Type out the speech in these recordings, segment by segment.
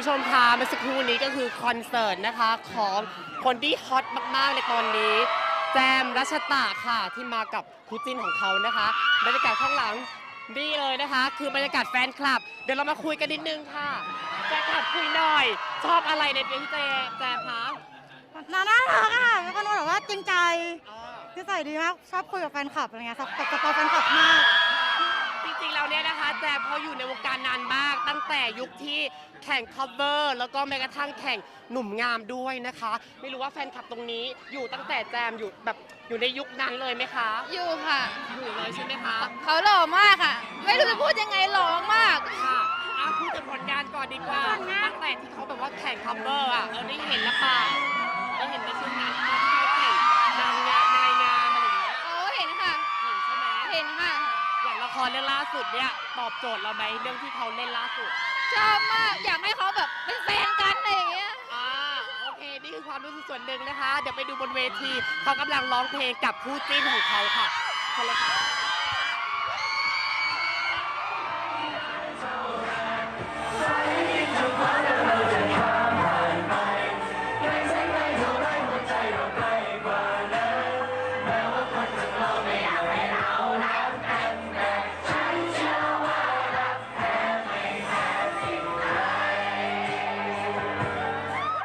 ู้ชมคะเมื่อสักครู่นี้ก็คือคอนเสิร์ตนะคะของคนที่ฮอตมากๆในตอนนี้ แจมรัชตะค่ะที่มากับคู่จิ้นของเขานะคะบรรยากาศข้างหลังนี่เลยนะคะ คือบรรยากาศแฟนคลับ เดี๋ยวเรามาคุยกันนิดนึงค่ะแฟนคลับคุยหน่อย ชอบอะไรในเพลงเจแจมคะน่ารักอะเป็นคนแบบว่าจริงใจนิสัยดีมากชอบคุยกับแฟนคลับอะไรเงี้ยครับกับแฟนคลับมาก เนี่ยนะคะแจมเขาอยู่ในวงการนานมาก ตั้งแต่ยุคที่แข่ง cover แล้วก็แม้กระทั่งแข่งหนุ่มงามด้วยนะคะ ไม่รู้ว่าแฟนคลับตรงนี้อยู่ตั้งแต่แจมอยู่แบบอยู่ในยุคนั้นเลยไหมคะ อยู่ค่ะ อยู่เลยใช่ไหมคะ เขาหล่อมากค่ะ ไม่รู้จะพูดยังไงหล่อมาก ค่ะอะพูดถึงผลงานก่อนดีกว่าผลงานตั้งแต่ที่เขาแบบว่าแข่ง cover อะเออได้เห็นแล้วเปล่าได้เห็นในช่วงนั้นที่เขาแข่งน สุดเนี่ยตอบโจทย์เราไหมเรื่องที่เขาเล่นล่าสุด ชอบมากอยากให้เขาแบบเป็นแฟนกันอะไรอย่างเงี้ย อ่าโอเค นี่คือความรู้สึกส่วนหนึ่งนะคะ เดี๋ยวไปดูบนเวที เขากำลังร้องเพลงกับคู่จิ้นของเขาค่ะเชิญเลยค่ะ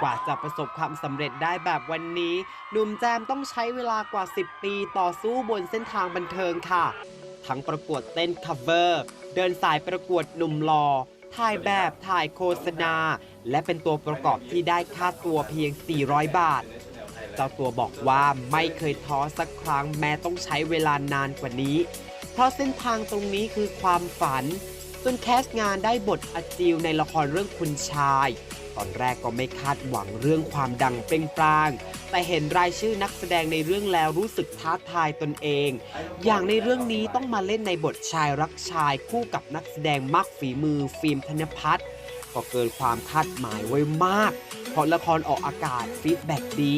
กว่าจะประสบความสำเร็จได้แบบวันนี้หนุ่มแจมต้องใช้เวลากว่า 10 ปีต่อสู้บนเส้นทางบันเทิงค่ะ ทั้งประกวดเต้น cover เดินสายประกวดหนุ่มหลอถ่ายแบบถ่ายโฆษณา และเป็นตัวประกอบที่ได้ค่าตัวเพียง 400 บาท เจ้าตัวบอกว่าไม่เคยท้อสักครั้งแม้ต้องใช้เวลานานกว่านี้ เพราะเส้นทางตรงนี้คือความฝันจนแคสต์งานได้บทอจิวในละครเรื่องคุณชาย ตอนแรกก็ไม่คาดหวังเรื่องความดังเปร่งปราง แต่เห็นรายชื่อนักแสดงในเรื่องแล้วรู้สึกท้าทายตนเอง อย่างในเรื่องนี้ต้องมาเล่นในบทชายรักชายคู่กับนักแสดงมากฝีมือฟิล์มธนพัฒน์ก็เกินความคาดหมายไว้มาก เพราะละครออกอากาศฟีดแบ็กดี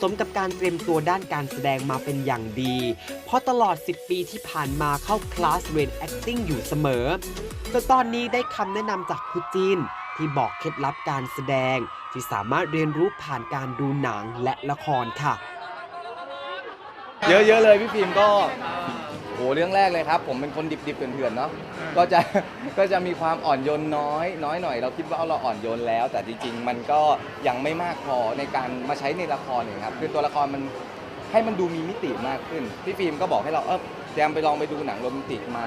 สมกับการเตรียมตัวด้านการแสดงมาเป็นอย่างดี เพราะตลอด 10 ปีที่ผ่านมาเข้าคลาสเรียน acting อยู่เสมอจนตอนนี้ได้คำแนะนำจากคุณจีน ที่บอกเคล็ดลับการแสดงที่สามารถเรียนรู้ผ่านการดูหนังและละครค่ะ เยอะๆเลยพี่ฟิล์มก็โหเรื่องแรกเลยครับ ผมเป็นคนดิบๆเถื่อนๆเนาะก็จะก็จะมีความอ่อนโยนน้อย น้อยหน่อยเราคิดว่าเราอ่อนโยนแล้ว แต่จริง ๆ มันก็ยังไม่มากพอในการมาใช้ในละครเนี่ยครับคือตัวละครมันให้มันดูมีมิติมากขึ้นพี่ฟิล์มก็บอกให้เราเออแจมไปลองไปดูหนังโรแมนติกไหม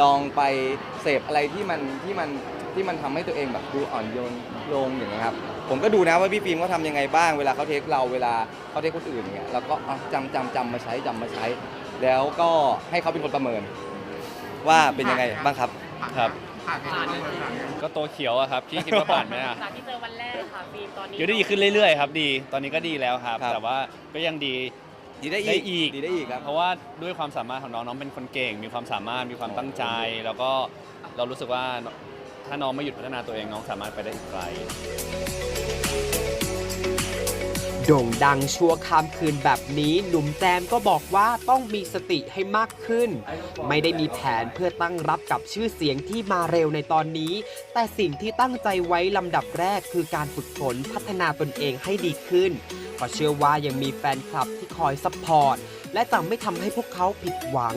ลองไปเสพอะไรที่มันที่มัน ที่มันทำให้ตัวเองแบบดูอ่อนโยนลงอย่างเงี้ยครับผมก็ดูนะว่าพี่ฟิล์มเขาทำยังไงบ้างเวลาเขาเทคเราเวลาเขาเทคคนอื่นอย่างเงี้ยเราก็เอาจำจำจำมาใช้จำมาใช้ แล้วก็ให้เขาเป็นคนประเมิน ว่าเป็นยังไงบ้างครับ ครับ ผ่านเลยก็ตัวเขียวอะครับพี่คิดว่าผ่านไหมอะจากที่เจอวันแรกค่ะฟิล์มตอนนี้เดี๋ยวได้ดีขึ้นเรื่อยๆครับดี ตอนนี้ก็ดีแล้วครับ ครับ แต่ว่าก็ยังดี ดีได้ได้อีอีก กดีได้อีกครับ เพราะว่าด้วยความสามารถของน้องน้องเป็นคนเก่ง มีความสามารถมีความตั้งใจ แล้วก็เรารู้สึกว่า ถ้าน้องไม่หยุดพัฒนาตัวเองน้องสามารถไปได้อีกไกล โด่งดังชั่วข้ามคืนแบบนี้ หนุ่มแจมก็บอกว่าต้องมีสติให้มากขึ้น ไม่ได้มีแผนเพื่อตั้งรับกับชื่อเสียงที่มาเร็วในตอนนี้ แต่สิ่งที่ตั้งใจไว้ลำดับแรกคือการฝึกฝนพัฒนาตนเองให้ดีขึ้นเพราะเชื่อว่ายังมีแฟนคลับที่คอยซัพพอร์ตและจะไม่ทำให้พวกเขาผิดหวัง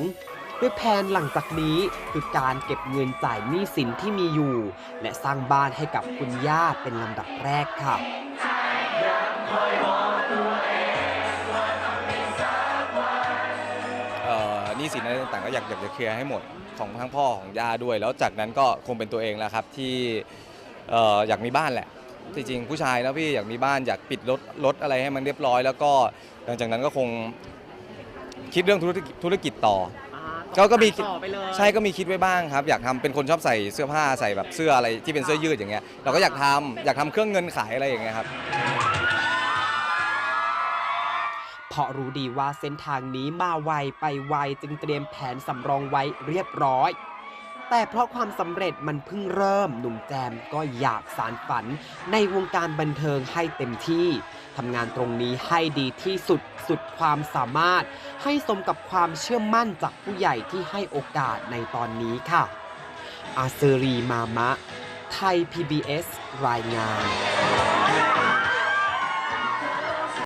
ยแผนหลังจากนี้คือการเก็บเงินจ่ายหนี้สินที่มีอยู่ และสร้างบ้านให้กับคุณย่าเป็นลำดับแรกค่ะเอ่อหนี้สินอะไรต่างๆก็อยากอยากจะเคลียร์ให้หมดของทั้งพ่อของย่าด้วย แล้วจากนั้นก็คงเป็นตัวเองแล้วครับที่เอ่ออยากมีบ้านแหละจริงๆผู้ชายแล้วพี่อยากมีบ้านอยากปิดรถรถอะไรให้มันเรียบร้อย แล้วก็หลังจากนั้นก็คงคิดเรื่องธุรกิจธุรกิจต่อ ก็ก็มีคิดต่อไปเลยใช่ก็มีคิดไว้บ้างครับ อยากทำเป็นคนชอบใส่เสื้อผ้าใส่แบบเสื้ออะไรที่เป็นเสื้อยืดอย่างเงี้ยเราก็อยากทำอยากทำเครื่องเงินขายอะไรอย่างเงี้ยครับ เพราะรู้ดีว่าเส้นทางนี้มาไวไปไวจึงเตรียมแผนสำรองไว้เรียบร้อย แต่เพราะความสำเร็จมันเพิ่งเริ่มหนุ่มแจมก็อยากสารฝัน ในวงการบันเทิงให้เต็มที่ทำงานตรงนี้ให้ดีที่สุดสุดความสามารถ ให้สมกับความเชื่อมั่นจากผู้ใหญ่ที่ให้โอกาสในตอนนี้ค่ะ อาเซรีมามะ ไทย PBS รายงาน